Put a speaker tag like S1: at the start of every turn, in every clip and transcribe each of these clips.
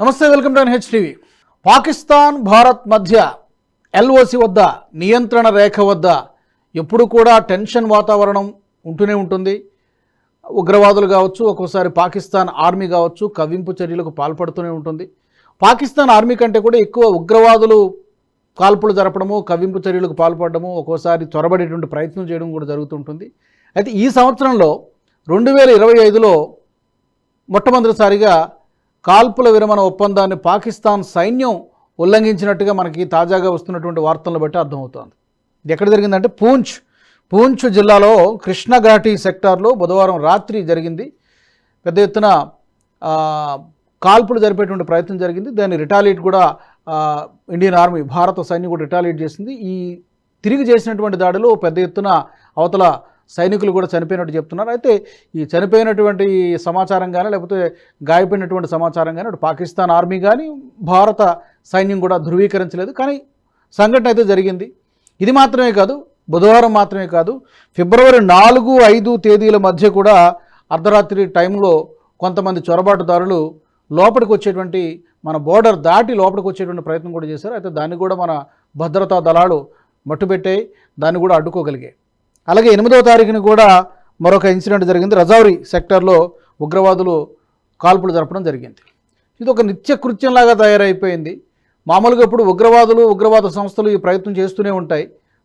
S1: నమస్తే welcome to HTV Pakistan Bharat మధ్య LOC వద్ద నియంత్రణ రేఖ వద్ద ఎప్పుడు కూడా టెన్షన్ వాతావరణం ఉంటూనే ఉంటుంది. ఉగ్రవాదులు కావచ్చు ఒక్కోసారి పాకిస్తాన్ ఆర్మీ కావచ్చు కవ్వింపు చర్యలకు పాల్పడుతూనే ఉంటుంది. పాకిస్తాన్ ఆర్మీ కంటే కూడా ఎక్కువ ఉగ్రవాదులు కాల్పులు జరపడము కవ్వింపు చర్యలకు పాల్పడము ఒక్కోసారి చొరబడేటువంటి ప్రయత్నం చేయడం కూడా జరుగుతుంటుంది. అయితే ఈ సంవత్సరంలో రెండు వేల ఇరవై ఐదులో మొట్టమొదటిసారిగా కాల్పుల విరమణ ఒప్పందాన్ని పాకిస్తాన్ సైన్యం ఉల్లంఘించినట్టుగా మనకి తాజాగా వస్తున్నటువంటి వార్తలను బట్టి అర్థమవుతోంది. ఇది ఎక్కడ జరిగిందంటే పూంచ్ పూంచ్ జిల్లాలో కృష్ణఘాటి సెక్టార్లో బుధవారం రాత్రి జరిగింది. పెద్ద ఎత్తున కాల్పులు జరిపేటువంటి ప్రయత్నం జరిగింది. దాన్ని రిటాలియేట్ కూడా ఇండియన్ ఆర్మీ భారత సైన్యం కూడా రిటాలియేట్ చేసింది. ఈ తిరిగి చేసినటువంటి దాడిలో పెద్ద ఎత్తున అవతల సైనికులు కూడా చనిపోయినట్టు చెప్తున్నారు. అయితే ఈ చనిపోయినటువంటి సమాచారం కానీ లేకపోతే గాయపడినటువంటి సమాచారం కానీ అటు పాకిస్తాన్ ఆర్మీ కానీ భారత సైన్యం కూడా ధృవీకరించలేదు. కానీ సంఘటన అయితే జరిగింది. ఇది మాత్రమే కాదు బుధవారం మాత్రమే కాదు ఫిబ్రవరి నాలుగు ఐదు తేదీల మధ్య కూడా అర్ధరాత్రి టైంలో కొంతమంది చొరబాటుదారులు లోపలికి వచ్చేటువంటి మన బోర్డర్ దాటి లోపలికి వచ్చేటువంటి ప్రయత్నం కూడా చేశారు. అయితే దాన్ని కూడా మన భద్రతా దళాలు మట్టుపెట్టాయి దాన్ని కూడా అడ్డుకోగలిగాయి. అలాగే ఎనిమిదవ తారీఖున కూడా మరొక ఇన్సిడెంట్ జరిగింది. రజౌరి సెక్టార్లో ఉగ్రవాదులు కాల్పులు జరపడం జరిగింది. ఇది ఒక నిత్య కృత్యంలాగా తయారైపోయింది. మామూలుగా ఇప్పుడు ఉగ్రవాదులు ఉగ్రవాద సంస్థలు ఈ ప్రయత్నం చేస్తూనే ఉంటాయి.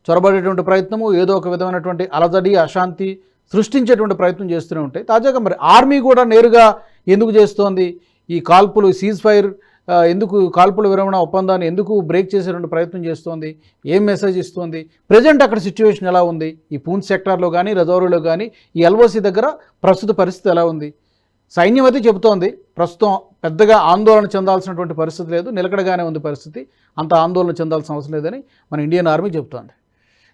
S1: చొరబడేటువంటి ప్రయత్నము ఏదో ఒక విధమైనటువంటి అలజడి అశాంతి సృష్టించేటువంటి ప్రయత్నం చేస్తూనే ఉంటాయి. తాజాగా మరి ఆర్మీ కూడా నేరుగా ఎందుకు చేస్తోంది? ఈ కాల్పులు సీజ్ ఫైర్ ఎందుకు కాల్పుల విరమణ ఒప్పందాన్ని ఎందుకు బ్రేక్ చేసేటువంటి ప్రయత్నం చేస్తోంది? ఏం మెసేజ్ ఇస్తోంది? ప్రజెంట్ అక్కడ సిచ్యువేషన్ ఎలా ఉంది? ఈ పూంచ్ సెక్టార్లో కానీ రజౌరీలో కానీ ఈ ఎల్ఓసి దగ్గర ప్రస్తుత పరిస్థితి ఎలా ఉంది? సైన్యం అయితే చెబుతోంది ప్రస్తుతం పెద్దగా ఆందోళన చెందాల్సినటువంటి పరిస్థితి లేదు నిలకడగానే ఉంది పరిస్థితి అంత ఆందోళన చెందాల్సిన అవసరం లేదని మన ఇండియన్ ఆర్మీ చెబుతోంది.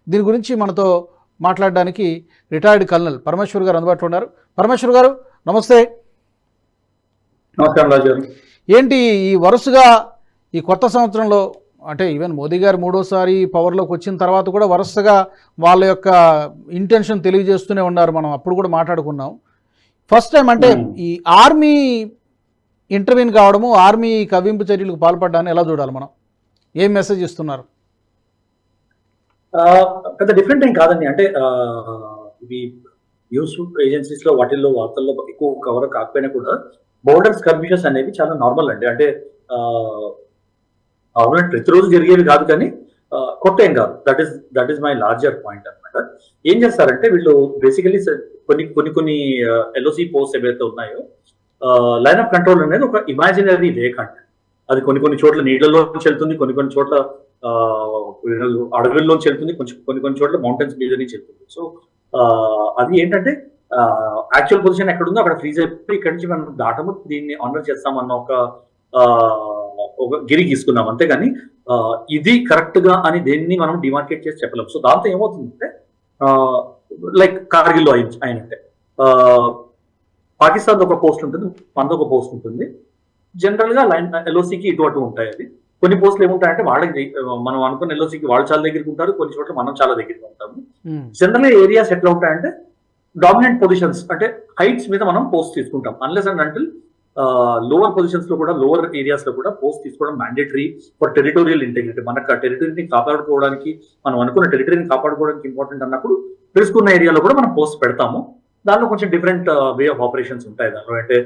S1: దీని గురించి మనతో మాట్లాడడానికి రిటైర్డ్ కల్నల్ పరమేశ్వర్ గారు అందుబాటులో ఉన్నారు. పరమేశ్వర్ గారు నమస్తే.
S2: నమస్కారం రాజు
S1: ఏంటి ఈ వరుసగా ఈ కొత్త సంవత్సరంలో అంటే ఈవెన్ మోదీ గారు మూడోసారి పవర్లోకి వచ్చిన తర్వాత కూడా వరుసగా వాళ్ళ యొక్క ఇంటెన్షన్ తెలియజేస్తూనే ఉన్నారు మనం. అప్పుడు కూడా మాట్లాడుకున్నాం. ఫస్ట్ టైం అంటే. ఈ ఆర్మీ ఇంటర్వ్యూన్ కావడము ఆర్మీ కవ్వింపు చర్యలకు పాల్పడ్డాన్ని ఎలా చూడాలి మనం? ఏం మెసేజ్ ఇస్తున్నారు?
S2: పెద్ద డిఫరెంట్ ఏం కాదండి. అంటే ఇవి న్యూస్ ఏజెన్సీస్లో వాటిల్లో వార్తల్లో ఎక్కువ కవర్ కాకపోయినా కూడా బోర్డర్ స్కర్మిషెస్ అనేవి చాలా నార్మల్ అండి. అంటే నార్మల్ ప్రతిరోజు జరిగేవి కాదు కానీ కొత్త ఏం కాదు. That is that is my larger point అనమాట ఏం చేస్తారంటే వీళ్ళు బేసికలీ కొన్ని కొన్ని కొన్ని ఎల్ఓసి పోస్ట్ ఏవైతే ఉన్నాయో లైన్ ఆఫ్ కంట్రోల్ అనేది ఒక ఇమాజినరీ రేఖ అంటే. అది కొన్ని కొన్ని చోట్ల నీళ్ళలోంచి వెళ్తుంది కొన్ని కొన్ని చోట్ల అడవుల్లోంచి వెళ్తుంది కొంచెం కొన్ని కొన్ని చోట్ల మౌంటైన్స్ మీద నుంచి వెళ్తుంది సో అది ఏంటంటే యాక్చువల్ పొజిషన్ ఎక్కడ ఉందో అక్కడ ఫ్రీజ్ అయిపోయి ఇక్కడి నుంచి మనం దాటము దీన్ని ఆనర్ చేస్తామన్న ఒక ఆ, ఒక గిరి గీసుకున్నాం. అంతేగాని ఇది కరెక్ట్గా అని దేన్ని మనం డిమార్కెట్ చేసి చెప్పలేం. సో దాంతో ఏమవుతుందంటే లైక్ కార్గిల్లో అయి అయినట్టే. పాకిస్తాన్ ఒక పోస్ట్ ఉంటుంది మనది ఒక పోస్ట్ ఉంటుంది. జనరల్గా లైన్ ఎల్ఓసికి ఇటు అటు ఉంటాయి అది కొన్ని పోస్టులు ఏముంటాయంటే వాళ్ళకి మనం అనుకున్న ఎల్ఓసికి వాళ్ళు చాలా దగ్గరికి ఉంటారు కొన్ని చోట్ల మనం చాలా దగ్గరికి ఉంటాము. జనరల్ ఏరియాస్ ఎట్లా ఉంటాయంటే డామినెంట్ పొజిషన్స్ అంటే హైట్స్ మీద మనం పోస్ట్ తీసుకుంటాం. అన్లెస్ అండ్ అంటిల్ లోవర్ పొజిషన్స్లో కూడా లోవర్ ఏరియాస్లో కూడా పోస్ట్ తీసుకోవడం మ్యాండేటరీ ఫర్ టెరిటోరియల్ ఇంటెగ్రిటీ మనకు ఆ టెరిటరీని కాపాడుకోవడానికి మనం అనుకున్న టెరిటరీని కాపాడుకోవడానికి ఇంపార్టెంట్ అన్నప్పుడు తెలుసుకున్న ఏరియాలో కూడా మనం పోస్ట్ పెడతాము. దానిలో కొంచెం డిఫరెంట్ వే ఆఫ్ ఆపరేషన్స్ ఉంటాయి దానిలో. అంటే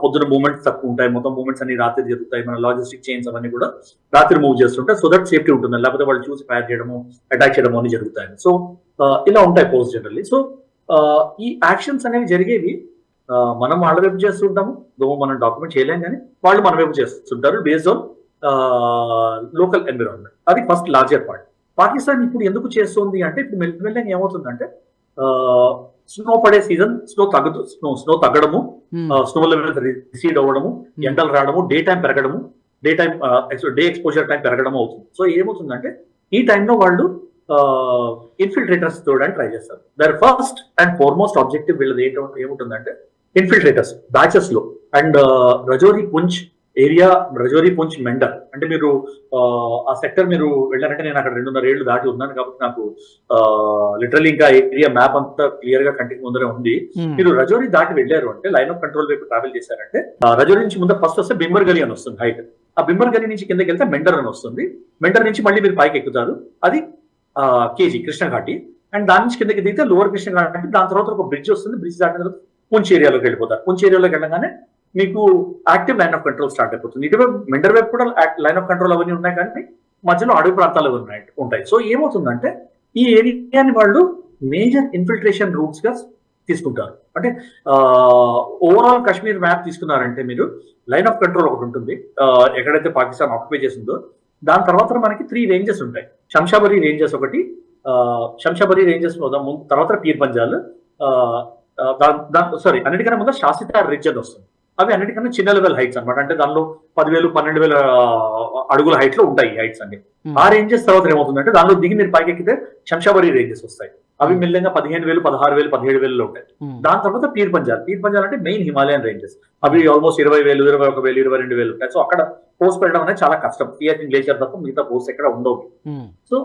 S2: పొద్దున మూమెంట్స్ తక్కువ ఉంటాయి మొత్తం మూమెంట్స్ అన్ని రాత్రి జరుగుతాయి మన లాజిస్టిక్ చైన్స్ అవన్నీ కూడా రాత్రి మూవ్ చేస్తుంటాయి. సో దట్ సేఫ్టీ ఉంటుంది. లేకపోతే వాళ్ళు చూసి ఫైర్ చేయడము అటాక్ చేయడము అని జరుగుతాయి. సో ఇలా ఉంటాయి పోస్ట్ జనరల్లీ సో ఈ యాక్షన్స్ అనేవి జరిగేవి మనం వాళ్ళ వైపు చేస్తుంటాము దో మనం డాక్యుమెంట్ చేయలేం కానీ వాళ్ళు మన వైపు చేస్తుంటారు బేస్డ్ ఆన్ లోకల్ ఎన్విరాన్మెంట్ అది ఫస్ట్ లార్జర్ పార్ట్ పాకిస్తాన్ ఇప్పుడు ఎందుకు చేస్తుంది అంటే ఇప్పుడు మెల్లమెల్లగా ఏమవుతుందంటే స్నో పడే సీజన్ స్నో తగ్గుతూ స్నో స్నో తగ్గడము
S1: Hmm.
S2: స్నో లెవెల్ రిసీడ్ అవ్వడము ఎండలు రావడము డే టైం పెరగడము day time day exposure time పెరగడం అవుతుంది. సో ఏమవుతుందంటే ఈ టైంలో వాళ్ళు ఇన్ఫిల్ట్రేటర్స్ చూడడానికి ట్రై చేస్తారు their first and foremost objective వీళ్ళది ఏంటో ఏముంటుందంటే ఇన్ఫిల్ట్రేటర్స్ బ్యాచెస్లో. అండ్ రజోరి పుంచ్ ఏరియా రజోరీ పుంచ్ మెండర్ అంటే మీరు ఆ, సెక్టర్ మీరు వెళ్ళారంటే నేను అక్కడ రెండున్నర ఏళ్ళు దాటి ఉన్నాను కాబట్టి నాకు లిటరల్లీ ఇంకా ఏరియా మ్యాప్ అంతా క్లియర్గా కంటికి ముందరే ఉంది.
S1: ఉమ్,
S2: మీరు రజోరీ దాటి వెళ్ళారు అంటే లైన్ ఆఫ్ కంట్రోల్ వైపు ట్రావెల్ చేశారంటే రజోరీ నుంచి ముందు ఫస్ట్ వస్తే బింబర్ గలి అని వస్తుంది హైట్ ఆ బింబర్ గలి నుంచి కిందకి వెళ్తే మెండర్ అని వస్తుంది. మెండర్ నుంచి మళ్ళీ మీరు పైకి ఎక్కుతారు. అది కేజీ కృష్ణఘాటి అండ్ దాని నుంచి కిందకి దిగితే లోవర్ కృష్ణఘాట్ అంటే దాని తర్వాత ఒక బ్రిడ్జ్ వస్తుంది. బ్రిడ్జ్ దాటిన తర్వాత పుంచ్ ఏరియాలోకి వెళ్ళిపోతారు. పుంచ్ ఏరియాలోకి వెళ్ళగానే మీకు active line of control start అయిపోతుంది. ఇటువైపు మెండర్ వైపు కూడా లైన్ ఆఫ్ కంట్రోల్ అవన్నీ ఉన్నాయి కానీ మధ్యలో అడవి ప్రాంతాలు ఉన్నాయి ఉంటాయి. సో ఏమవుతుందంటే ఈ ఏరియాని వాళ్ళు మేజర్ ఇన్ఫిల్ట్రేషన్ రూట్స్గా తీసుకుంటారు. అంటే ఓవరాల్ కాశ్మీర్ మ్యాప్ తీసుకున్నారంటే మీరు లైన్ ఆఫ్ కంట్రోల్ ఒకటి ఉంటుంది. ఎక్కడైతే పాకిస్తాన్ ఆక్యుపై చేసిందో దాని తర్వాత మనకి త్రీ రేంజెస్ ఉంటాయి. శంషాబరి రేంజెస్ ఒకటి ఆ, శంషాబరి రేంజెస్ తర్వాత పీర్ పంజాల్ సారీ అన్నిటికన్నా ముందు శాసిత రిడ్జ్ అని వస్తుంది. అవి అన్నిటికన్నా చిన్న లెవెల్ హైట్స్ అన్నమాట. అంటే దానిలో పదివేలు పన్నెండు వేల అడుగుల హైట్లో ఉంటాయి హైట్స్ అన్ని.
S1: ఉమ్,
S2: ఆ రేంజెస్ తర్వాత ఏమవుతుందంటే దానిలో దిగి మీరు పైకి ఎక్కితే శంషాబరి రేంజెస్ వస్తాయి. అవి మెల్లగా పదిహేను వేలు పదహారు వేలు పదిహేడు వేలలో ఉంటాయి.
S1: ఉమ్,
S2: దాని తర్వాత పీర్ పంజాల్ పీర్ పంజాల్ అంటే మెయిన్ హిమాలయన్ రేంజెస్. అవి ఆల్మోస్ట్ ఇరవై వేలు ఇరవై ఒక వేలు ఇరవై రెండు వేలు ఉంటాయి. సో అక్కడ పోస్ట్ పెట్టడం అనేది చాలా కష్టం. సియాచిన్ గ్లేషియర్ తప్ప మిగతా పోస్ట్ ఎక్కడ ఉండవు.
S1: ఉమ్,
S2: సో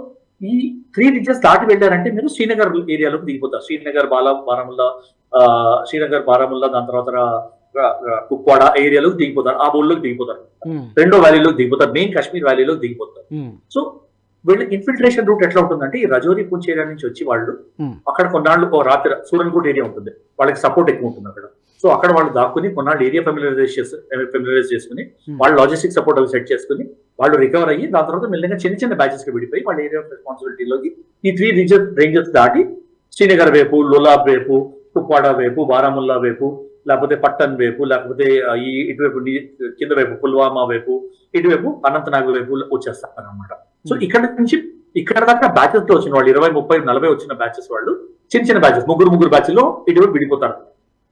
S2: ఈ త్రీ రిడ్జెస్ దాటి వెళ్ళారంటే మీరు శ్రీనగర్ ఏరియాలోకి దిగిపోతారు. శ్రీనగర్ బాలా బారాముల్లా శ్రీనగర్ బారాముల్లా దాని తర్వాత కుప్వాడ ఏరియాలోకి దిగిపోతారు. ఆ బోర్డులోకి దిగిపోతారు.
S1: ఉమ్,
S2: రెండో వ్యాలీలోకి దిగిపోతారు. మెయిన్ కాశ్మీర్ వ్యాలీలోకి దిగిపోతారు. సో వీళ్ళ ఇన్ఫిల్ట్రేషన్ రూట్ ఎట్లా ఉంటుందంటే ఈ రజోరి పూంచ్ ఏరియా నుంచి వచ్చి వాళ్ళు. అక్కడ కొన్నాళ్ళు ఓ రాత్రి సూరన్కోట్ ఏరియా ఉంటుంది వాళ్ళకి సపోర్ట్ ఎక్కువ ఉంటుంది అక్కడ సో అక్కడ వాళ్ళు దాక్కుని కొన్నాళ్ళు ఏరియా ఫెమిలరైజ్ చేసి ఫెమిలరైజ్ చేసుకుని. వాళ్ళు లాజిస్టిక్ సపోర్ట్ అవి సెట్ చేసుకుని వాళ్ళు రికవర్ అయ్యి దాని తర్వాత మెల్లగా చిన్న చిన్న బ్యాచెస్కి విడిపోయి వాళ్ళ ఏరియా ఆఫ్ రెస్పాన్సిబిలిటీలోకి ఈ త్రీ రీజన్ రేంజెస్ దాటి శ్రీనగర్ వైపు లోలాబ్ వైపు కుప్వాడ వైపు బారాముల్లా వైపు లేకపోతే పట్టణ్ వైపు లేకపోతే ఈ ఇటువైపు కింద వైపు పుల్వామా వైపు ఇటువైపు అనంతనాగ్ వైపు వచ్చేస్తారు అనమాట సో ఇక్కడ నుంచి ఇక్కడ దాకా బ్యాచెస్తో వచ్చిన వాళ్ళు ఇరవై ముప్పై నలభై వచ్చిన బ్యాచెస్ వాళ్ళు చిన్న చిన్న బ్యాచెస్ ముగ్గురు ముగ్గురు బ్యాచెస్లో ఇటువైపు విడిపోతారు.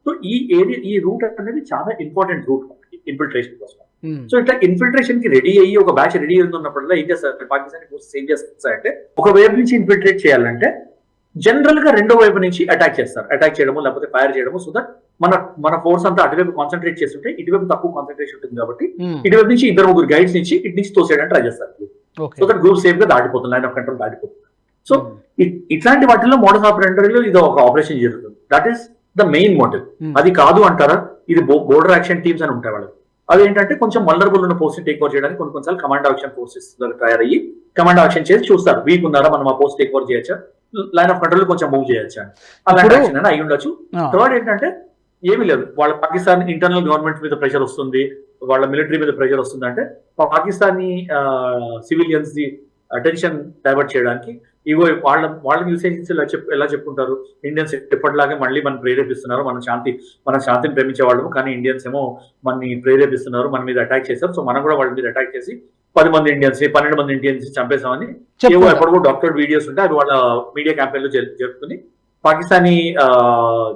S2: సో ఈ ఏరియా ఈ రూట్ అనేది చాలా ఇంపార్టెంట్ రూట్ ఇన్ఫిల్ట్రేషన్ కోసం.
S1: ఉమ్,
S2: సో ఇట్లా ఇన్ఫిల్ట్రేషన్కి రెడీ అయ్యి ఒక బ్యాచ్ రెడీ ఉన్నప్పుడల్లా ఏం చేస్తారు? పాకిస్తాన్ ఫోర్సెస్ ఏం చేస్తారంటే ఒక వైపు నుంచి ఇన్ఫిల్ట్రేట్ చేయాలంటే జనరల్గా రెండో వైపు నుంచి అటాక్ చేస్తారు. అటాక్ చేయడము లేకపోతే ఫైర్ చేయడము సో దట్ మన మన ఫోర్స్ అంతా అటువైపు కాన్సన్ట్రేట్ చేస్తుంటే ఇటువైపు తక్కువ కాన్సన్ట్రేషన్ ఉంటుంది కాబట్టి
S1: ఉమ్,
S2: ఇటువైపు నుంచి ఇద్దరు ముగ్గురు గైడ్స్ నుంచి ఇటు నుంచి తోసేయడానికి ట్రై చేస్తారు. సో గ్రూప్ సేఫ్గా దాటిపోతుంది లైన్ ఆఫ్ కంట్రోల్ దాటిపోతుంది. సో ఇ- ఇట్లాంటి వాటిల్లో మోడల్ ఆపరేటర్లో ఇది ఒక ఆపరేషన్ జరుగుతుంది. That is the main motive అది కాదు అంటారా? ఇది బోర్డర్ యాక్షన్ టీమ్స్ అని ఉంటాయి వాళ్ళకి. అవి ఏంటంటే కొంచెం వల్నరబుల్ ఉన్న పోస్ట్ టేక్ ఓవర్ చేయడానికి కొన్ని కొన్నిసార్లు కమాండ్ యాక్షన్ ఫోర్సెస్ తయారయ్యి కమాండ్ యాక్షన్ చేసి చూస్తారు. వీక్ ఉన్నారా? మనం ఆ పోస్ట్ టేక్ ఓవర్ చేయొచ్చా? లైన్ ఆఫ్ కంట్రోల్ కొంచెం మూవ్ చేయొచ్చా?
S1: ఇప్పుడు-
S2: యాక్షన్ అని అయి ఉండొచ్చు
S1: ఆ,
S2: థర్డ్ ఏంటంటే ఏమీ లేదు. వాళ్ళ పాకిస్తాన్ ఇంటర్నల్ గవర్నమెంట్ మీద ప్రెషర్ వస్తుంది. వాళ్ళ మిలిటరీ మీద ప్రెషర్ వస్తుంది అంటే Pakistani civilians the attention divert చేయడానికి ఇగో వాళ్ళ వాళ్ళ న్యూస్ ఏజెన్సీలు ఎలా చెప్ ఎలా చెప్పుకుంటారు? ఇండియన్స్ ఎప్పటిలాగే మళ్ళీ మనం ప్రేరేపిస్తున్నారు. మన శాంతి మన శాంతిని ప్రేమించే వాళ్ళము. కానీ ఇండియన్స్ ఏమో మనని ప్రేరేపిస్తున్నారు. మన మీద అటాక్ చేశారు సో మనం కూడా వాళ్ళ మీద అటాక్ చేసి పది మంది ఇండియన్స్ పన్నెండు మంది ఇండియన్స్ చంపేసామని ఏవో. ఎప్పటికో డాక్టర్ వీడియోస్ ఉంటే అవి వాళ్ళ మీడియా క్యాంపెయిన్లో జరు- జరుపుకుని పాకిస్తానీ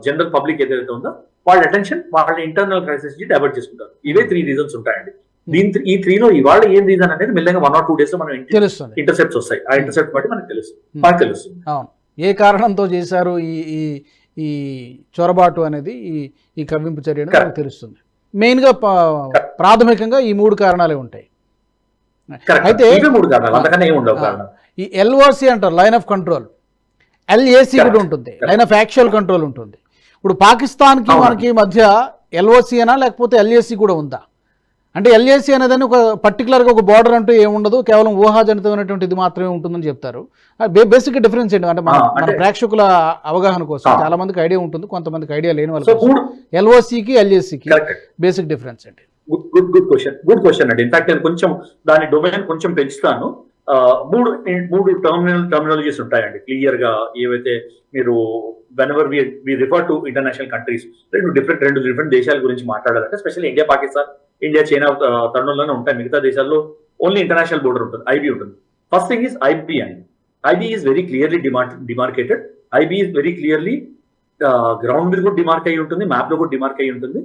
S2: జనరల్ పబ్లిక్ ఏదైతే ఉందో వాళ్ళ అటెన్షన్ వాళ్ళ ఇంటర్నల్ క్రైసిస్ని డైవర్ట్ చేసుకుంటారు. ఇవే త్రీ రీజన్స్ ఉంటాయండి. దీని త్రీ- ఈ త్రీలో ఇవాళ ఏం రీజన్ అనేది మెల్లగా వన్ ఆర్ టూ డేస్లో మనం
S1: తెలుస్తుంది.
S2: ఇంటర్సెప్ట్స్ వస్తాయి. ఆ ఇంటర్సెప్ట్ బట్టి మనకు తెలుస్తుంది.
S1: Hmm.
S2: మనకు తెలుస్తుంది.
S1: అవును. ఏ కారణంతో చేశారు ఈ ఈ ఈ చొరబాటు అనేది ఈ ఈ కవ్వింపు చర్య. మనకు తెలుస్తుంది. మెయిన్గా ప్రాథమికంగా ఈ మూడు కారణాలే ఉంటాయి. అయితే- ఈ ఎల్ఓసి అంటారు లైన్ ఆఫ్ కంట్రోల్ ఎల్ఏసి కూడా. ఉంటుంది. లైన్ ఆఫ్ యాక్చువల్ కంట్రోల్ ఉంటుంది. ఇప్పుడు పాకిస్తాన్కి. మనకి మధ్య ఎల్ఓసి అనా లేకపోతే ఎల్ఏసి కూడా ఉందా? అంటే ఎల్ఏసి అనేదని ఒక పర్టికులర్గా ఒక బార్డర్ అంటూ ఏముండదు కేవలం ఊహాజనితమైనటువంటి ఇది మాత్రమే ఉంటుందని చెప్తారు. బేసిక్ డిఫరెన్స్ ఏంటి? అంటే మన మన ప్రేక్షకుల అవగాహన కోసం. చాలా మందికి ఐడియా ఉంటుంది కొంతమందికి ఐడియా లేని
S2: మూడు
S1: ఎల్ఓసికి ఎల్ఏసికి బేసిక్ డిఫరెన్స్ ఏంటి?
S2: Good good question good question అండి. ఇన్ఫాక్ట్ నేను కొంచెం దాని డొమైన్ కొంచెం పెంచుతాను. మూడు మూడు టర్మినల్ టర్మినాలజీస్ ఉంటాయండి. క్లియర్గా ఏవైతే మీరు whenever we refer to international countries రెండు డిఫరెంట్ రెండు డిఫరెంట్ దేశాల గురించి మాట్లాడాలంటే special India Pakistan India China తరుణంలోనే ఉంటాయి. మిగతా దేశాల్లో ఓన్లీ ఇంటర్నేషనల్ బోర్డర్ ఉంటుంది ఐబీ ఉంటుంది. ఫస్ట్ థింగ్ ఈస్ ఐబీ అండి IB is very clearly demar demarcated IB is very clearly ground మీద కూడా డిమార్క్ అయి ఉంటుంది మ్యాప్లో కూడా డిమార్క్ అయి ఉంటుంది.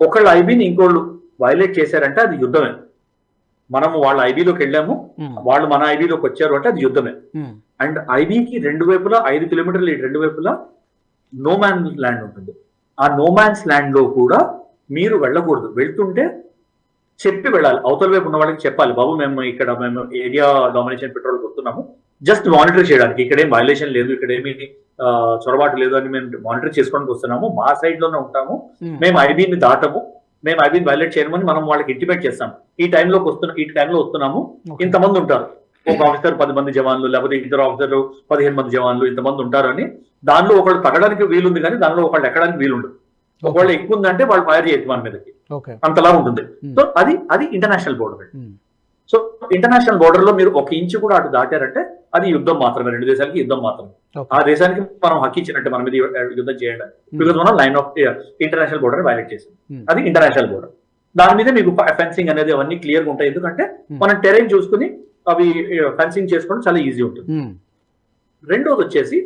S2: ఒకళ్ళు ఐబీని ఇంకోళ్ళు వైలేట్ చేశారంటే అది యుద్ధమే. మనము వాళ్ళ ఐబీలోకి వెళ్ళాము. వాళ్ళు మన ఐబీలోకి వచ్చారు అంటే అది యుద్ధమే. అండ్ ఐబీకి రెండు వైపులా ఐదు కిలోమీటర్లు రెండు వైపులా నో మ్యాన్ ల్యాండ్ ఉంటుంది. ఆ నో మ్యాన్స్ ల్యాండ్లో కూడా మీరు వెళ్ళకూడదు. వెళ్తుంటే చెప్పి వెళ్ళాలి. అవతల వైపు ఉన్న వాళ్ళకి చెప్పాలి. బాబు మేము ఇక్కడ మేము ఏరియా డామినేషన్ పెట్రోల్ వస్తున్నాము జస్ట్ మానిటర్ చేయడానికి. ఇక్కడ ఏం వైలేషన్ లేదు. ఇక్కడ ఏమి చొరబాటు లేదు అని మేము మానిటర్ చేసుకోవడానికి వస్తున్నాము. మా సైడ్లోనే ఉంటాము. మేము. ఐబీని దాటము. మేము ఐబీని వైలేట్ చేయమని మనం వాళ్ళకి ఇంటిమేట్ చేస్తాం. ఈ టైంలోకి వస్తున్న ఈ టైంలో వస్తున్నాము. ఇంతమంది ఉంటారు. ఒక ఆఫీసర్ పది మంది జవాన్లు లేకపోతే ఇద్దరు ఆఫీసర్లు పదిహేను మంది జవాన్లు ఇంతమంది ఉంటారు అని దానిలో ఒకళ్ళు తగ్గడానికి వీలుంది కానీ దానిలో ఒకళ్ళు ఎక్కడానికి వీలుండదు. ఒకవేళ ఎక్కువ ఉందంటే వాళ్ళు ఫైర్ చేయొచ్చు మన మీదకి. అంతలా ఉంటుంది. సో అది అది ఇంటర్నేషనల్ బోర్డర్ సో ఇంటర్నేషనల్ బోర్డర్లో మీరు ఒక ఇంచు కూడా అటు దాటారంటే అది యుద్ధం మాత్రమే. రెండు దేశాలకి యుద్ధం మాత్రమే. ఆ దేశానికి మనం హక్కు ఇచ్చినట్టు మన మీద యుద్ధం చేయడం. బికాజ్ మనం line of international border violate చేసాం
S1: Hmm.
S2: అది ఇంటర్నేషనల్ బోర్డర్ దాని మీద మీకు ఫెన్సింగ్ అనేది అవన్నీ క్లియర్గా ఉంటాయి. ఎందుకంటే
S1: Hmm.
S2: మనం టెరైన్ చూసుకుని అవి ఫెన్సింగ్ చేసుకోవడం చాలా ఈజీ ఉంటుంది.
S1: ఉమ్,
S2: రెండోది వచ్చేసి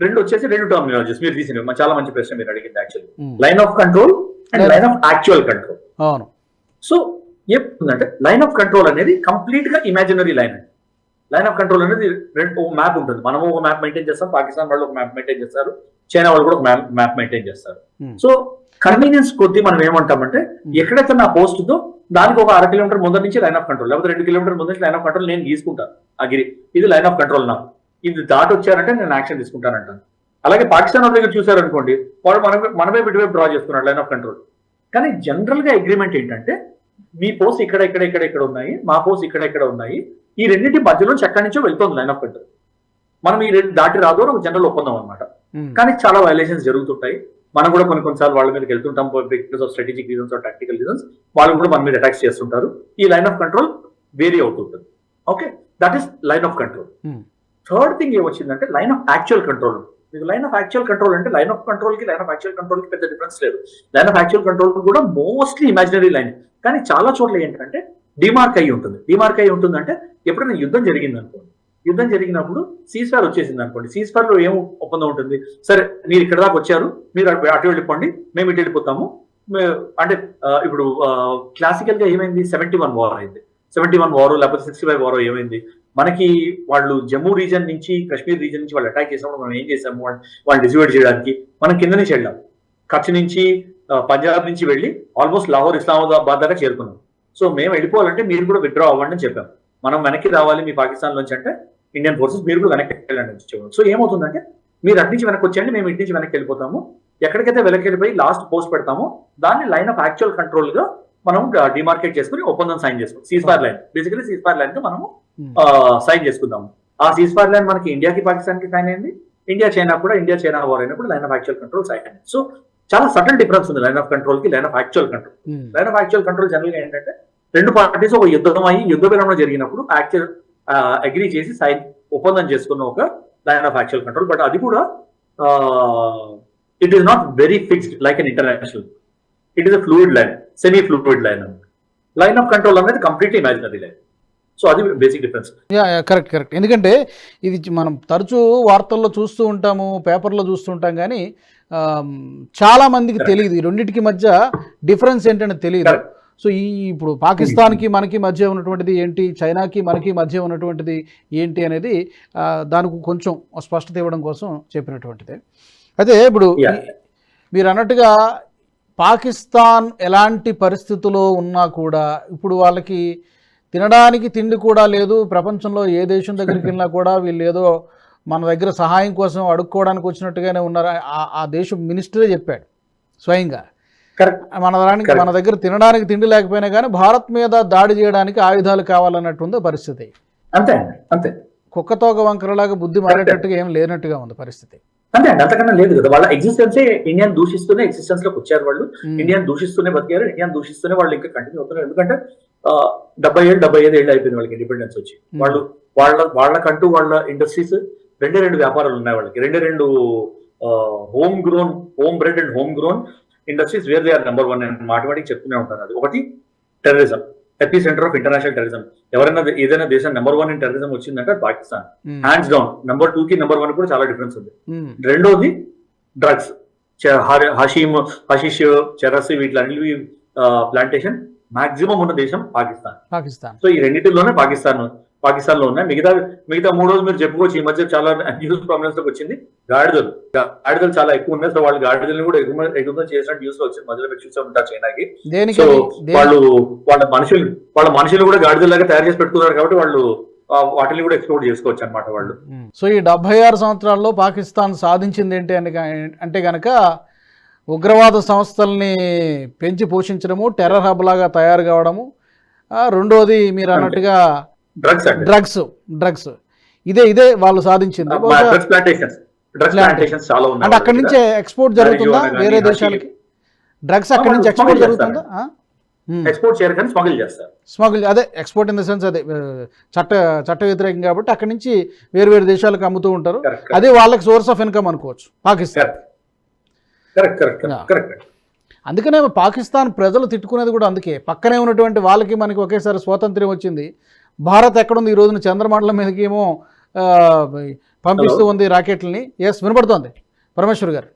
S2: రెండు వచ్చేసి రెండు టర్మినాలజీస్ మీరు తీసిన చాలా మంచి ప్రశ్న మీరు అడిగింది actually line of control and line of actual control so ఏముందంటే లైన్ ఆఫ్ కంట్రోల్ అనేది కంప్లీట్గా ఇమాజినరీ లైన్ అండి లైన్ ఆఫ్ కంట్రోల్ అనేది రెండు ఒక మ్యాప్ ఉంటుంది. మనము ఒక మ్యాప్ మెయింటైన్ చేస్తాం పాకిస్తాన్ వాళ్ళు ఒక మ్యాప్ మెయింటైన్ చేస్తారు చైనా వాళ్ళు కూడా ఒక మ్యాప్ మ్యాప్ మెయింటైన్ చేస్తారు.
S1: Hmm.
S2: సో కన్వీనియన్స్ కొద్దీ మనం ఏమంటామంటే ఎక్కడైతే నా పోస్ట్ ఉందో దానికి ఒక అర కిలోమీటర్ ముందర నుంచి లైన్ ఆఫ్ కంట్రోల్ లేకపోతే రెండు కిలోమీటర్ ముందు నుంచి లైన్ ఆఫ్ కంట్రోల్ నేను గీసుకుంటాను ఆ గిరి. ఇది లైన్ ఆఫ్ కంట్రోల్ నాకు ఇది దాటి వచ్చారంటే నేను యాక్షన్ తీసుకుంటానంటాను. అలాగే పాకిస్తాన్ వాళ్ళ దగ్గర చూసారనుకోండి వాడు మన మనమే ఇటువైపు డ్రా చేస్తున్నాడు లైన్ ఆఫ్ కంట్రోల్ కానీ జనరల్గా అగ్రిమెంట్ ఏంటంటే మీ పోస్ట్ ఇక్కడ ఇక్కడ ఇక్కడ ఇక్కడ ఉన్నాయి మా పోస్ట్ ఇక్కడ ఇక్కడ ఉన్నాయి. ఈ రెండింటి మధ్యలో ఎక్కడి నుంచో వెళ్తుంది లైన్ ఆఫ్ కంట్రోల్ మనం ఈ రెండు దాటి రాదు ఒక జనరల్ ఒప్పందం అనమాట
S1: ఉమ్,
S2: కానీ చాలా వైలేషన్స్ జరుగుతుంటాయి. మనం కూడా కొన్ని కొన్నిసార్లు వాళ్ళ మీదకి వెళ్తుంటాం because of strategic reasons or tactical reasons వాళ్ళు కూడా మన మీద అటాక్స్ చేస్తుంటారు. ఈ లైన్ ఆఫ్ కంట్రోల్ వేరీ అవుతుంటుంది. Okay that is line of control
S1: Hmm.
S2: Third thing ఏమొచ్చిందంటే line of actual control మీకు లైన్ ఆఫ్ యాక్చువల్ కంట్రోల్ అంటే లైన్ ఆఫ్ కంట్రోల్కి లైన్ ఆఫ్ యాక్చువల్ కంట్రోల్కి పెద్ద డిఫరెన్స్ లేదు. లైన్ ఆఫ్ యాక్చువల్ కంట్రోల్ కూడా mostly imaginary line కానీ చాలా చోట్ల ఏంటంటే డిమార్క్ అయి ఉంటుంది. డిమార్క్ అయి ఉంటుంది అంటే ఎప్పుడైనా యుద్ధం జరిగింది అనుకోండి యుద్ధం జరిగినప్పుడు సీజ్ ఫైర్ వచ్చేసింది అనుకోండి సీజ్ ఫైర్లో ఏం ఒప్పందం ఉంటుంది? సరే మీరు ఇక్కడ దాకా వచ్చారు. మీరు అటు అటు వెళ్ళిపోండి. మేము ఇటు వెళ్ళిపోతాము. అంటే ఇప్పుడు క్లాసికల్గా ఏమైంది? సెవెంటీ వన్ వార్ అయింది. సెవెంటీ వన్ వారో లేకపోతే సిక్స్టీ ఫైవ్ వారో ఏమైంది? మనకి వాళ్ళు జమ్మూ రీజన్ నుంచి కాశ్మీర్ రీజన్ నుంచి వాళ్ళు అటాక్ చేసినప్పుడు మనం ఏం చేసాము వాళ్ళు వాళ్ళు డిసివేట్ చేయడానికి మనం కింద నుంచి వెళ్ళాం కచ్ నుంచి పంజాబ్ నుంచి వెళ్ళి ఆల్మోస్ట్ లాహోర్ ఇస్లామాబాద్ దాకా చేరుకున్నాం. సో మేము వెళ్ళిపోవాలంటే మీరు కూడా విత్డ్రా అవ్వండి అని చెప్పాం. మనం వెనక్కి రావాలి మీ పాకిస్తాన్ నుంచి అంటే ఇండియన్ ఫోర్సెస్ మీరు కూడా వెనక్కి వెళ్ళండి అని చెప్పాం. సో ఏమవుతుందంటే మీరు అటు నుంచి వెనక్కి వచ్చేయండి మేము ఇంటి నుంచి వెనక్కి వెళ్ళిపోతాము. ఎక్కడికైతే వెనక్కి వెళ్ళిపోయి లాస్ట్ పోస్ట్ పెడతామో దాన్ని లైన్ ఆఫ్ యాక్చువల్ కంట్రోల్గా మనం డిమార్కేట్ చేసుకుని ఒప్పందం సైన్ చేసుకోవాలి ceasefire line basically ceasefire లైన్గా మనము సైన్ చేసుకుందాము ఆ సీజ్ ఫైర్ లైన్ మనకి ఇండియాకి పాకిస్తాన్కి సైన్ అయింది. ఇండియా చైనా కూడా ఇండియా చైనా వార్ అయినప్పుడు line of actual control sign అయింది. సో చాలా సటల్ డిఫరెన్స్ ఉంది line of కంట్రోల్కి line of actual control line of actual control జనరల్గా ఏంటంటే రెండు పార్టీస్ ఒక యుద్ధం అయ్యి యుద్ధ విరామం జరిగినప్పుడు యాక్చువల్ అగ్రి చేసి సైన్ ఒప్పందం చేసుకున్న ఒక line of actual control but అది కూడా it is not very fixed like an international it is a fluid line semi fluid line line of control అనేది కంప్లీట్ ఇమాజినరీ లైన్ సో అది basic difference.
S1: Correct correct. ఎందుకంటే ఇది మనం తరచూ వార్తల్లో చూస్తూ ఉంటాము పేపర్లో చూస్తూ ఉంటాం కానీ చాలా మందికి. తెలియదు ఈ రెండింటికి మధ్య డిఫరెన్స్ ఏంటని తెలియదు. సో ఈ ఇప్పుడు పాకిస్తాన్కి మనకి మధ్య ఉన్నటువంటిది ఏంటి? చైనాకి మనకి మధ్య ఉన్నటువంటిది ఏంటి అనేది దానికి కొంచెం స్పష్టత ఇవ్వడం కోసం చెప్పినటువంటిది. అయితే ఇప్పుడు మీరు అన్నట్టుగా పాకిస్తాన్ ఎలాంటి పరిస్థితిలో ఉన్నా కూడా ఇప్పుడు వాళ్ళకి తినడానికి తిండి కూడా లేదు. ప్రపంచంలో ఏ దేశం దగ్గరికి వెళ్ళినా కూడా వీళ్ళు ఏదో మన దగ్గర సహాయం కోసం అడుక్కోవడానికి వచ్చినట్టుగానే ఉన్నారు. ఆ- ఆ దేశం మినిస్టరే చెప్పాడు స్వయంగా. మన దానికి. మన దగ్గర తినడానికి తిండి లేకపోయినా కానీ భారత్ మీద దాడి చేయడానికి ఆయుధాలు కావాలన్నట్టుంది పరిస్థితి.
S2: అంతే అంతే.
S1: కుక్కతోక వంకరలాగా బుద్ధి మారేటట్టుగా ఏం లేనట్టుగా ఉంది పరిస్థితి.
S2: అంతే అండి అంతకన్నా లేదు కదా. వాళ్ళ ఎగ్జిస్టెన్సే ఇండియన్ దూషిస్తూనే ఎగ్జిస్టెన్స్లోకి వచ్చారు వాళ్ళు.
S1: ఉమ్,
S2: ఇండియన్ దూషిస్తూనే బతికారు ఇండియన్ దూషిస్తూనే వాళ్ళు ఇంకా కంటిన్యూ అవుతున్నారు. ఎందుకంటే డెబ్బై ఏళ్ళు డెబ్బై ఐదు ఏళ్ళు అయిపోయింది వాళ్ళకి ఇండిపెండెన్స్ వచ్చి. వాళ్ళు వాళ్ళ వాళ్ళకంటూ వాళ్ళ ఇండస్ట్రీస్ రెండే రెండు వ్యాపారాలు ఉన్నాయి వాళ్ళకి. రెండే రెండు home grown home bread and home grown industries where they are number one and మాటిమాటికి చెప్తూనే ఉంటారు అది. ఒకటి terrorism epicentre of international terrorism ఎవరైనా ఏదైనా దేశం నెంబర్ వన్ ఇన్ టెర్రరిజం వచ్చిందంటే Pakistan. Hands down number two కి నెంబర్ వన్ కూడా చాలా డిఫరెన్స్ ఉంది. రెండోది డ్రగ్స్ హషీమ్ హషిష్ చెరస్ వీటిలన్నివి ప్లాంటేషన్ మాక్సిమం ఉన్న దేశం పాకిస్తాన్.
S1: పాకిస్తాన్.
S2: సో ఈ రెండింటిలోనే పాకిస్తాన్ పాకిస్తాన్లో ఉన్నాయి. మిగతా మిగతా మూడు రోజులు మీరు చెప్పుకోవచ్చు ఈ మధ్య చాలా న్యూస్ ప్రాబ్లమ్స్లోకి వచ్చింది. గాడిదలు. గాడిదలు చాలా ఎక్కువ ఉన్నాయి. సో వాళ్ళు గాడిదల్ని కూడా ఎగుమతి ఎగుమతి చేసిన న్యూస్లో వచ్చింది. మధ్యలో మీరు చూసే ఉంటారు చైనాకి. సో వాళ్ళు వాళ్ళ మనుషులు వాళ్ళ మనుషులు కూడా గాడిదలాగా తయారు చేసి పెట్టుకున్నారు కాబట్టి వాళ్ళు వాటిని కూడా ఎక్స్పోర్ట్ చేసుకోవచ్చు అన్నమాట వాళ్ళు.
S1: సో ఈ డెబ్బై ఆరు సంవత్సరాల్లో పాకిస్తాన్ సాధించింది ఏంటి అని అంటే కనుక ఉగ్రవాద సంస్థల్ని పెంచి పోషించడము టెర్రర్ హబ్ లాగా తయారు కావడము. రెండోది మీరు అన్నట్టుగా
S2: డ్రగ్స్
S1: డ్రగ్స్ డ్రగ్స్ ఇదే ఇదే వాళ్ళు సాధించింది. అంటే అక్కడి నుంచే ఎక్స్పోర్ట్ జరుగుతుందా? వేరే దేశాలకి? డ్రగ్స్ అక్కడి నుంచి ఎక్స్పోర్ట్ జరుగుతుందా?
S2: ఎక్స్పోర్ట్ చేయరు కానీ స్మగిల్ చేస్తారు.
S1: స్మగుల్ అదే ఎక్స్పోర్ట్ ఇన్ ద సెన్స్ అదే చట్ట చట్ట వ్యతిరేకం కాబట్టి అక్కడి నుంచి వేరు వేరు దేశాలకు అమ్ముతూ ఉంటారు. అదే వాళ్ళకి సోర్స్ ఆఫ్ ఇన్కమ్ అనుకోవచ్చు. Pakistan.
S2: Correct correct
S1: Yeah.
S2: Correct
S1: అందుకనే పాకిస్తాన్ ప్రజలు తిట్టుకునేది కూడా అందుకే. పక్కనే ఉన్నటువంటి వాళ్ళకి మనకి ఒకేసారి స్వాతంత్ర్యం వచ్చింది. భారత్ ఎక్కడుంది ఈ రోజున? చంద్రమండలం మీదకి ఏమో పంపిస్తూ ఉంది రాకెట్లని. ఎస్ వినపడుతోంది పరమేశ్వర్ గారు.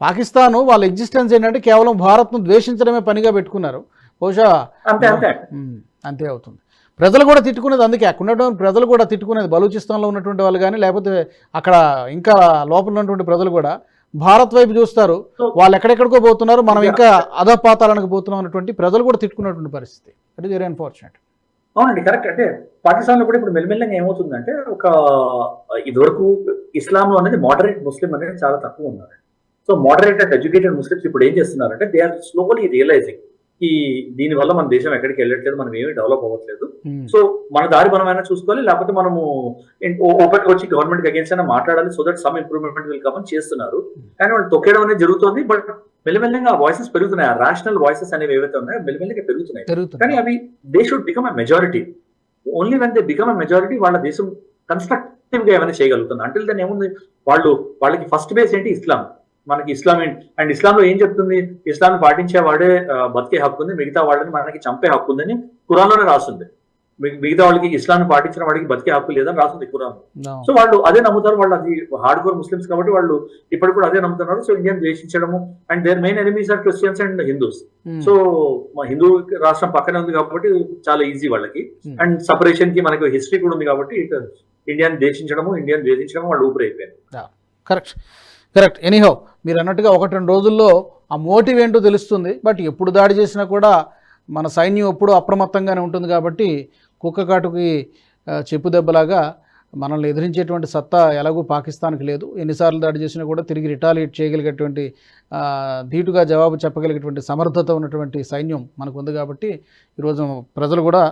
S1: పాకిస్తాన్ వాళ్ళ ఎగ్జిస్టెన్స్ ఏంటంటే కేవలం భారత్ను ద్వేషించడమే పనిగా పెట్టుకున్నారు. బహుశా
S2: అంతే
S1: అవుతుంది. ప్రజలు కూడా తిట్టుకునేది అందుకే. అక్కడ ఉన్నటువంటి ప్రజలు కూడా తిట్టుకునేది బలూచిస్తాన్లో ఉన్నటువంటి వాళ్ళు కానీ లేకపోతే అక్కడ ఇంకా లోపల ఉన్నటువంటి ప్రజలు కూడా భారత్ వైపు చూస్తారు. వాళ్ళు ఎక్కడెక్కడికో పోతున్నారు. మనం ఇంకా అధపాతాలకు పోతున్నాం అన్నటువంటి ప్రజలు కూడా తిట్టుకున్నటువంటి పరిస్థితి. ఇట్ ఇస్ వెరీ అన్ఫార్చునేట్
S2: అవునండి కరెక్ట్ అంటే పాకిస్తాన్లో కూడా ఇప్పుడు మెల్లమెల్లగా ఏమవుతుందంటే ఒక ఇదివరకు ఇస్లాం లో అనేది మోడరేట్ ముస్లిం అనేది చాలా తక్కువ ఉన్నారు. So moderate and educated Muslims ఇప్పుడు ఏం చేస్తున్నారంటే దే ఆర్ స్లోలీ రియలైజింగ్ ఈ దీని వల్ల మన దేశం ఎక్కడికి వెళ్ళట్లేదు మనం ఏమీ డెవలప్ అవ్వట్లేదు. సో మన దారి మనమైనా చూసుకోవాలి లేకపోతే మనము ఓపెన్ వచ్చి గవర్నమెంట్ అగేన్స్ట్ అయినా మాట్లాడాలి so that some improvement will come అని చేస్తున్నారు. కానీ వాళ్ళు తొక్కేయడం అనేది జరుగుతుంది బట్ మెల్లమెల్లగా వాయిసెస్ పెరుగుతున్నాయి. ఆ రాషనల్ వాయిసెస్ అనేవి ఏవైతే ఉన్నాయో మెల్లమెల్లగా పెరుగుతున్నాయి. కానీ అవి they should become a majority only when they become a majority వాళ్ళ దేశం కన్స్ట్రక్టివ్గా ఏమైనా చేయగలుగుతుంది. అంటిల్ దాన్ని ఏముంది? వాళ్ళు వాళ్ళకి ఫస్ట్ బేస్ ఏంటి? ఇస్లాం మనకి ఇస్లాం అండ్ ఇస్లాంలో ఏం చెప్తుంది? ఇస్లాం పాటించే వాడే బతికే హక్కు ఉంది మిగతా వాళ్ళని మనకి చంపే హక్కు ఉందని ఖురాన్లోనే రాస్తుంది. మిగ- మిగతా వాళ్ళకి ఇస్లాం పాటించిన వాడికి బతికే హక్కు లేదని రాస్తుంది
S1: No.
S2: సో వాళ్ళు అదే నమ్ముతారు వాళ్ళు అది హార్డ్ కోర్ ముస్లిమ్స్ కాబట్టి వాళ్ళు ఇప్పటికి కూడా అదే నమ్ముతున్నారు. So Indian ద్వేషించడము and their main enemies are Christians and Hindus.
S1: Hmm.
S2: So మా హిందూ రాష్ట్రం పక్కనే ఉంది కాబట్టి చాలా ఈజీ వాళ్ళకి.
S1: Hmm.
S2: అండ్ సపరేషన్కి మనకు హిస్టరీ కూడా ఉంది కాబట్టి ఇండియన్ దేశించడము ఇండియన్ ద్వేషించడము వాళ్ళు ఊపిరి అయిపోయింది
S1: కరెక్ట్ కరెక్ట్ ఎనీహౌ మీరు అన్నట్టుగా ఒకటి రెండు రోజుల్లో ఆ మోటివ్ ఏంటో తెలుస్తుంది. బట్ ఎప్పుడు దాడి చేసినా కూడా మన సైన్యం ఎప్పుడు అప్రమత్తంగానే ఉంటుంది కాబట్టి కుక్క కాటుకి చెప్పు దెబ్బలాగా మనల్ని ఎదిరించేటువంటి సత్తా ఎలాగూ పాకిస్తాన్కి లేదు. ఎన్నిసార్లు దాడి చేసినా కూడా తిరిగి రిటాలియేట్ చేయగలిగేటువంటి ధీటుగా జవాబు చెప్పగలిగేటువంటి సమర్థత ఉన్నటువంటి సైన్యం మనకు ఉంది కాబట్టి ఈరోజు ప్రజలు కూడా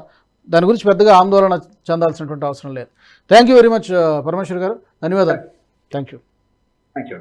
S1: దాని గురించి పెద్దగా ఆందోళన చెందాల్సినటువంటి అవసరం లేదు. Thank you very much Parameshwar garu. ధన్యవాదాలు. Thank you
S2: thank you